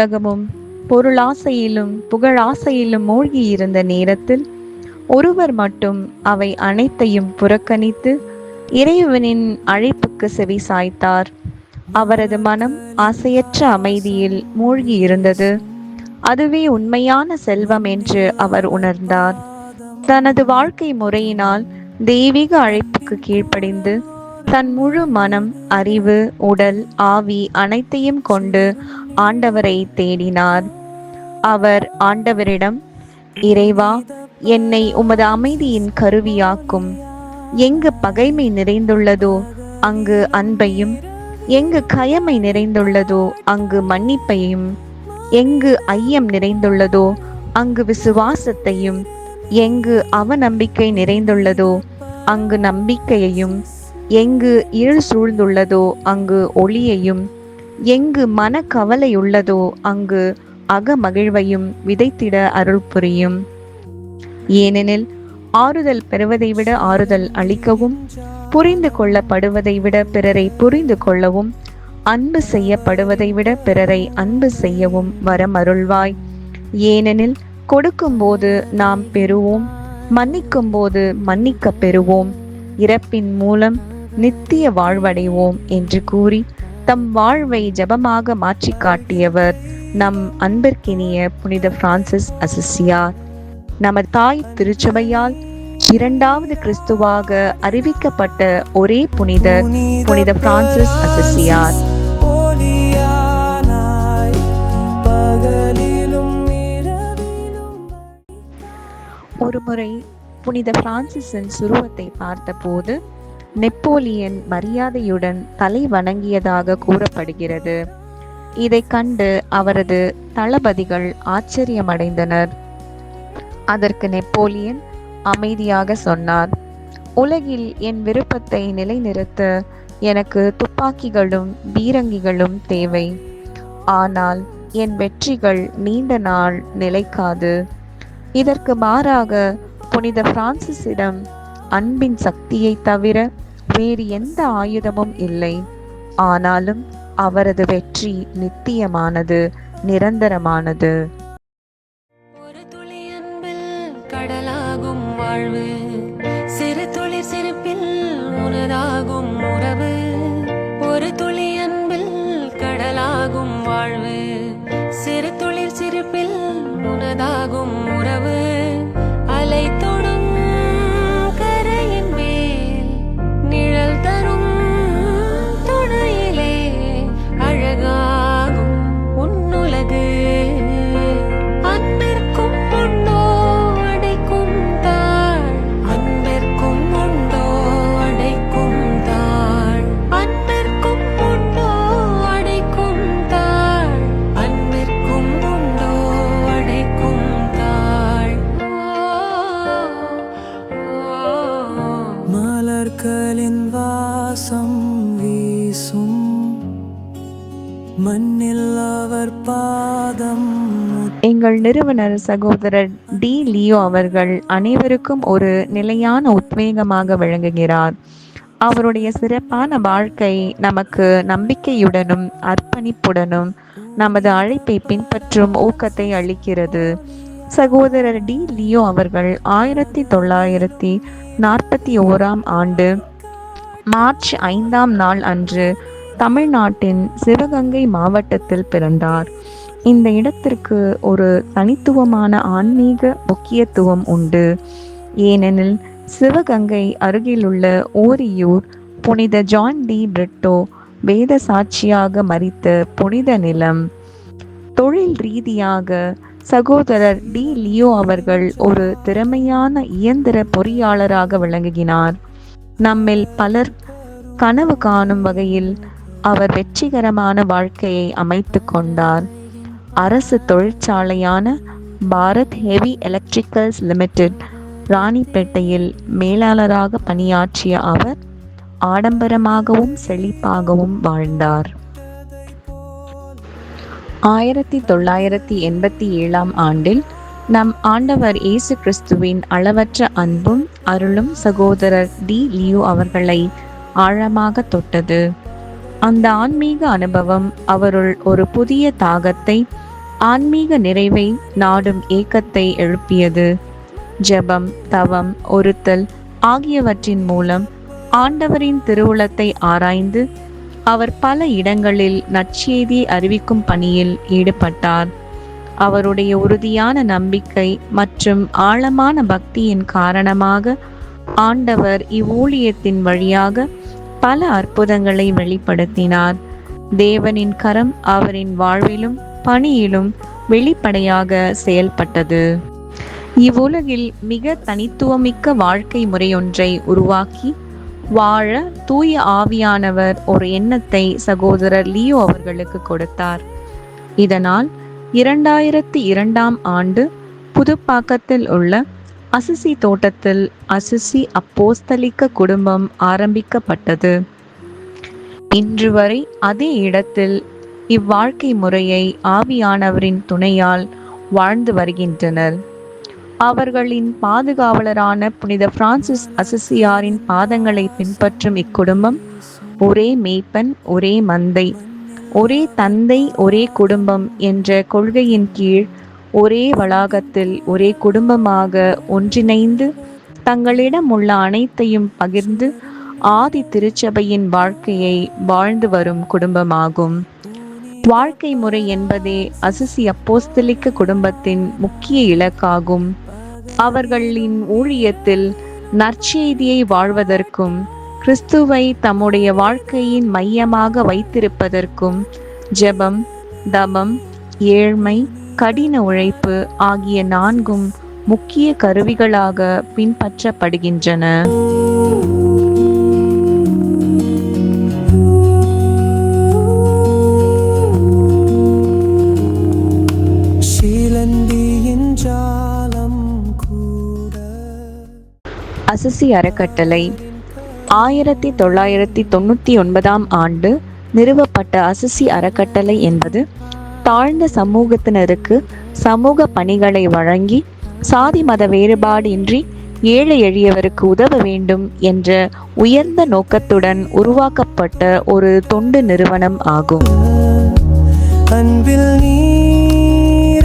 உலகமும் பொருளாசையிலும் புகழாசையிலும் மூழ்கியிருந்த நேரத்தில் ஒருவர் மட்டும் அவை அனைத்தையும் புறக்கணித்து இறைவனின் அழைப்புக்கு செவி சாய்த்தார். அவரது மனம் ஆசையற்ற அமைதியில் மூழ்கி இருந்தது அதுவே உண்மையான செல்வம் என்று அவர் உணர்ந்தார். தனது வாழ்க்கை முறையினால் தெய்வீக அழைப்புக்கு கீழ்ப்படிந்து தன் முழு மனம் அறிவு உடல் ஆவி அனைத்தையும் கொண்டு ஆண்டவரை தேடினார். அவர் ஆண்டவரிடம் இறைவா என்னை உமது அமைதியின் கருவியாக்கும். எங்கு பகைமை நிறைந்துள்ளதோ அங்கு அன்பையும் எங்கு கயமை நிறைந்துள்ளதோ அங்கு மன்னிப்பையும் எங்கு ஐயம் நிறைந்துள்ளதோ அங்கு விசுவாசத்தையும் எங்கு அவநம்பிக்கை நிறைந்துள்ளதோ அங்கு நம்பிக்கையையும் எங்கு இருள் சூழ்ந்துள்ளதோ அங்கு ஒளியையும் எங்கு மனக்கவலை உள்ளதோ அங்கு அகமகிழ்வையும் விதைத்திட அருள் புரியும். ஏனெனில் ஆறுதல் பெறுவதை விட ஆறுதல் அளிக்கவும் புரிந்து கொள்ளப்படுவதை விட பிறரை புரிந்து கொள்ளவும் அன்பு செய்யப்படுவதை விட பிறரை அன்பு செய்யவும் வரம் அருள்வாய் ஏனெனில் கொடுக்கும்போது நாம் பெறுவோம் மன்னிக்கும் போது மன்னிக்க பெறுவோம். இறப்பின் மூலம் நித்திய வாழ்வடைவோம் என்று கூறி தம் வாழ்வை ஜபமாக மாற்றி காட்டியவர் நம் அன்பிற்கினிய புனித பிரான்சிஸ் அசிசியார் நமது தாய் திருச்சபையால் இரண்டாவது கிறிஸ்துவாக அறிவிக்கப்பட்ட ஒரே புனிதர் புனித பிரான்சிஸ் அசிசியார் ஒருமுறை புனித பிரான்சிஸின் சுருவத்தை பார்த்தபோது நெப்போலியன் மரியாதையுடன் தலை வணங்கியதாக கூறப்படுகிறது. இதைக் கண்டு அவரது தளபதிகள் ஆச்சரியமடைந்தனர். அதற்கு நெப்போலியன் அமைதியாக சொன்னார் உலகில் என் விருப்பத்தை நிலைநிறுத்த எனக்கு துப்பாக்கிகளும் பீரங்கிகளும் தேவை. ஆனால் என் வெற்றிகள் நீண்ட நாள் நிலைக்காது. இதற்கு மாறாக புனித பிரான்சிஸிடம் அன்பின் சக்தியை தவிர வேறு எந்த ஆயுதமும் இல்லை. ஆனாலும் அவரது வெற்றி நித்தியமானது நிரந்தரமானது. ஒரு துளி அன்பில் கடலாகும் வாழ்வு சிறு துளி சிரிப்பில் உனதாகும் எங்கள் நிறுவனர் சகோதரர் டி லியோ அவர்கள் அனைவருக்கும் ஒரு நிலையான உத்வேகமாக விளங்குகிறார். அவருடைய சிறப்பான வாழ்க்கை நமக்கு நம்பிக்கையுடனும் அர்ப்பணிப்புடனும் நமது அழைப்பை பின்பற்றும் ஊக்கத்தை அளிக்கிறது. சகோதரர் டி லியோ அவர்கள் ஆயிரத்தி தொள்ளாயிரத்தி நாற்பத்தி ஓராம் ஆண்டு மார்ச் ஐந்தாம் நாள் அன்று தமிழ்நாட்டின் சிவகங்கை மாவட்டத்தில் பிறந்தார். இந்த இடத்திற்கு ஒரு தனித்துவமான ஆன்மீக முக்கியத்துவம் உண்டு. ஏனெனில் சிவகங்கை அருகிலுள்ள ஓரியூர் புனித ஜான் டி பிரிட்டோ வேத சாட்சியாக மறித்த புனித நிலம். தொழில் ரீதியாக சகோதரர் டி லியோ அவர்கள் ஒரு திறமையான இயந்திர பொறியாளராக விளங்குகிறார். நம்மில் பலர் கனவு காணும் வகையில் அவர் வெற்றிகரமான வாழ்க்கையை அமைத்து கொண்டார். அரசு தொழிற்சாலையான பாரத் ஹெவி எலக்ட்ரிக்கல்ஸ் லிமிடெட் ராணிப்பேட்டையில் மேலாளராக பணியாற்றிய அவர் ஆடம்பரமாகவும் செழிப்பாகவும் வாழ்ந்தார். ஆயிரத்தி தொள்ளாயிரத்தி எண்பத்தி ஏழாம் ஆண்டில் நம் ஆண்டவர் இயேசு கிறிஸ்துவின் அளவற்ற அன்பும் அருளும் சகோதரர் டி லியோ அவர்களை ஆழமாக தொட்டது. அந்த ஆன்மீக அனுபவம் அவருள் ஒரு புதிய தாகத்தை ஆன்மீக நிறைவை நாடும் ஏக்கத்தை எழுப்பியது. ஜெபம் தவம் ஒருத்தல் ஆகியவற்றின் மூலம் ஆண்டவரின் திருவுளத்தை ஆராய்ந்து அவர் பல இடங்களில் நற்செய்தி அறிவிக்கும் பணியில் ஈடுபட்டார். அவருடைய உறுதியான நம்பிக்கை மற்றும் ஆழமான பக்தியின் காரணமாக ஆண்டவர் இவ்வூழியத்தின் வழியாக பல அற்புதங்களை வெளிப்படுத்தினார். தேவனின் கரம் அவரின் வாழ்விலும் பணியிலும் வெளிப்படையாக செயல்பட்டது. இவ்வுலகில் மிக தனித்துவமிக்க வாழ்க்கை முறையொன்றை உருவாக்கி வாழ தூய ஆவியானவர் ஒரு எண்ணத்தை சகோதரர் லியோ அவர்களுக்கு கொடுத்தார். இதனால் இரண்டாயிரத்தி இரண்டாம் ஆண்டு புதுப்பாக்கத்தில் உள்ள அசிசி தோட்டத்தில் அசிசி அப்போஸ்தலிக்க குடும்பம் ஆரம்பிக்கப்பட்டது. இன்று வரை அதே இடத்தில் இவ்வாழ்க்கை முறையை ஆவியானவரின் துணையால் வாழ்ந்து வருகின்றனர். அவர்களின் பாதுகாவலரான புனித பிரான்சிஸ் அசிசியாரின் பாதங்களை பின்பற்றும் இக்குடும்பம் ஒரே மேய்ப்பன் ஒரே மந்தை ஒரே தந்தை ஒரே குடும்பம் என்ற கொள்கையின் கீழ் ஒரே வளாகத்தில் ஒரே குடும்பமாக ஒன்றிணைந்து தங்களிடம் உள்ள அனைத்தையும் பகிர்ந்து ஆதி திருச்சபையின் வாழ்க்கையை வாழ்ந்து வரும் குடும்பமாகும். வாழ்க்கை முறை என்பதே அசிசி அப்போஸ்தலிக்க குடும்பத்தின் முக்கிய இலக்காகும். அவர்களின் ஊழியத்தில் நற்செய்தியை வாழ்வதற்கும் கிறிஸ்துவை தம்முடைய வாழ்க்கையின் மையமாக வைத்திருப்பதற்கும் ஜெபம் தபம் ஏழ்மை கடின உழைப்பு ஆகிய நான்கும் முக்கிய கருவிகளாக பின்பற்றப்படுகின்றன. அசிசி அறக்கட்டளை ஆயிரத்தி தொள்ளாயிரத்தி தொண்ணூற்றி ஒன்பதாம் ஆண்டு நிறுவப்பட்ட அசிசி அறக்கட்டளை என்பது தாழ்ந்த சமூகத்தினருக்கு சமூக பணிகளை வழங்கி சாதி மத வேறுபாடின்றி ஏழை எளியவருக்கு உதவ வேண்டும் என்ற உயர்ந்த நோக்கத்துடன் உருவாக்கப்பட்ட ஒரு தொண்டு நிறுவனம் ஆகும். அன்பில் நீராடினார்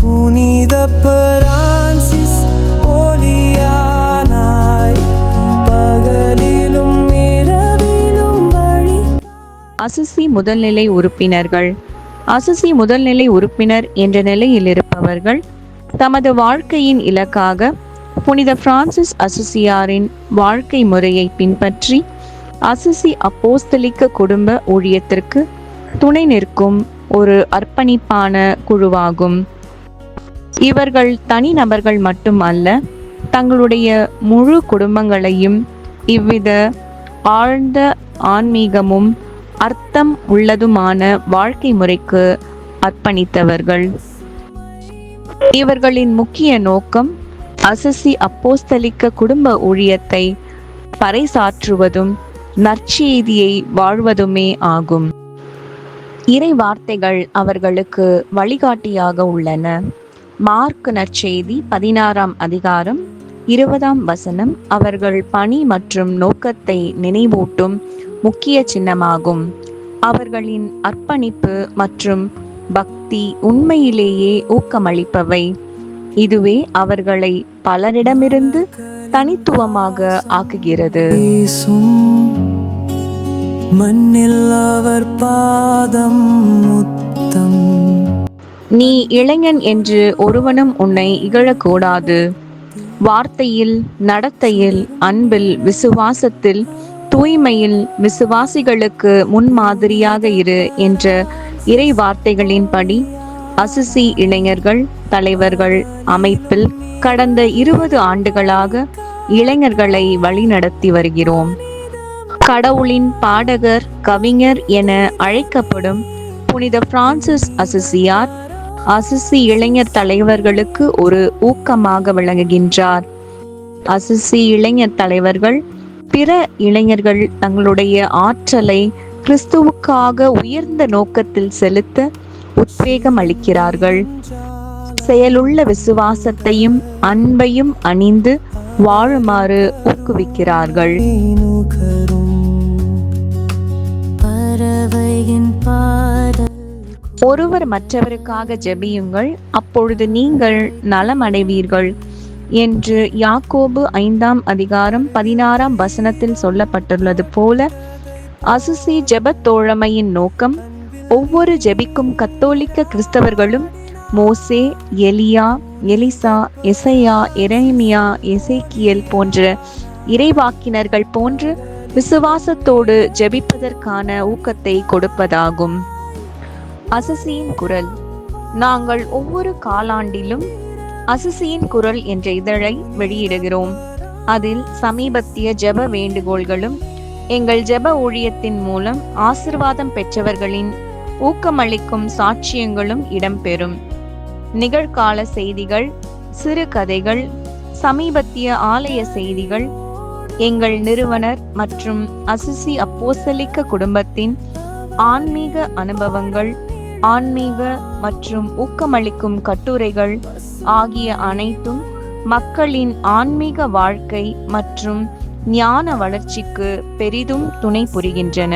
புனித அசசி முதல்நிலை உறுப்பினர்கள். அசசி முதல்நிலை உறுப்பினர் என்ற நிலையில் இருப்பவர்கள் தமது வாழ்க்கையின் இலக்காக புனித பிரான்சிஸ் அசசியாரின் வாழ்க்கை முறையை பின்பற்றி அசசி அப்போஸ்தலிக்க குடும்ப ஊழியத்திற்கு துணை நிற்கும் ஒரு அர்ப்பணிப்பான குழுவாகும். இவர்கள் தனிநபர்கள் மட்டும் அல்ல தங்களுடைய முழு குடும்பங்களையும் இவ்வித ஆழ்ந்த ஆன்மீகமும் அர்த்தம் உள்ளதுமான வாழ்க்கை முறைக்கு அர்ப்பணித்தவர்கள். இவர்களின் முக்கிய நோக்கம் அசசி அப்போஸ்தலிக்க குடும்ப ஊழியத்தை பறைசாற்றுவதும் நற்செய்தியை வாழ்வதுமே ஆகும். இறை வார்த்தைகள் அவர்களுக்கு வழிகாட்டியாக உள்ளன. மார்க் நற்செய்தி பதினாறாம் அதிகாரம் இருபதாம் வசனம் அவர்கள் பணி மற்றும் நோக்கத்தை நினைவூட்டும் முக்கிய சின்னமாகும். அவர்களின் அர்ப்பணிப்பு மற்றும் பக்தி உண்மையிலேயே ஊக்கமளிப்பவை. இதுவே அவர்களை பலரிடமிருந்து தனித்துவமாக ஆக்குகிறது. மண்ணில் அவர் பாதம் முத்தம். நீ இளைஞன் என்று ஒருவனும் உன்னை இகழக்கூடாது. வார்த்தையில் நடத்தையில் அன்பில் விசுவாசத்தில் தூய்மையில் விசுவாசிகளுக்கு முன்மாதிரியாக இரு என்ற இறை வார்த்தைகளின்படி அசிசி இளைஞர்கள் தலைவர்கள் அமைப்பில் கடந்த இருபது ஆண்டுகளாக இளைஞர்களை வழிநடத்தி வருகிறோம். கடவுளின் பாடகர் கவிஞர் என அழைக்கப்படும் புனித பிரான்சிஸ் அசிசியார் அசிசி இளைஞர் தலைவர்களுக்கு ஒரு ஊக்கமாக விளங்குகின்றார். அசிசி இளைஞர் தலைவர்கள் பிற இளைஞர்கள் தங்களுடைய ஆற்றலை கிறிஸ்துவுக்காக உயர்ந்த நோக்கத்தில் செலுத்த உத்வேகம் அளிக்கிறார்கள். செயலுள்ள விசுவாசத்தையும் அன்பையும் அணிந்து வாழுமாறு ஊக்குவிக்கிறார்கள். ஒருவர் மற்றவருக்காக ஜெபியுங்கள் அப்பொழுது நீங்கள் நலமடைவீர்கள். என்று யாக்கோபு ஐந்தாம் அதிகாரம் பதினாறாம் வசனத்தில் சொல்லப்பட்டுள்ளது போல அசுசி ஜெபத்தோழமையின் நோக்கம் ஒவ்வொரு ஜெபிக்கும் கத்தோலிக்க கிறிஸ்தவர்களும் மோசே எலியா எலிசா எசையா எரேமியா எசேக்கியல் போன்ற இறைவாக்கினர்கள் போன்று விசுவாசத்தோடு ஜெபிப்பதற்கான ஊக்கத்தை கொடுப்பதாகும். அசசியின் குரல் நாங்கள் ஒவ்வொரு காலாண்டிலும் அசிசியின் குரல் என்ற இதழை வெளியிடுகிறோம். அதில் சமீபத்திய ஜெப வேண்டுகோள்களும் எங்கள் ஜெப ஊழியத்தின் மூலம் ஆசிர்வாதம் பெற்றவர்களின் ஊக்கமளிக்கும் சாட்சியங்களும் இடம்பெறும். நிகழ்கால செய்திகள் சிறுகதைகள் சமீபத்திய ஆலய செய்திகள் எங்கள் நிறுவனர் மற்றும் அசிசி அப்போசலிக்க குடும்பத்தின் ஆன்மீக அனுபவங்கள் ஆன்மீக மற்றும் ஊக்கமளிக்கும் கட்டுரைகள் ஆகிய அனைத்தும் மக்களின் ஆன்மீக வாழ்க்கை மற்றும் ஞான வளர்ச்சிக்கு பெரிதும் துணை புரிகின்றன.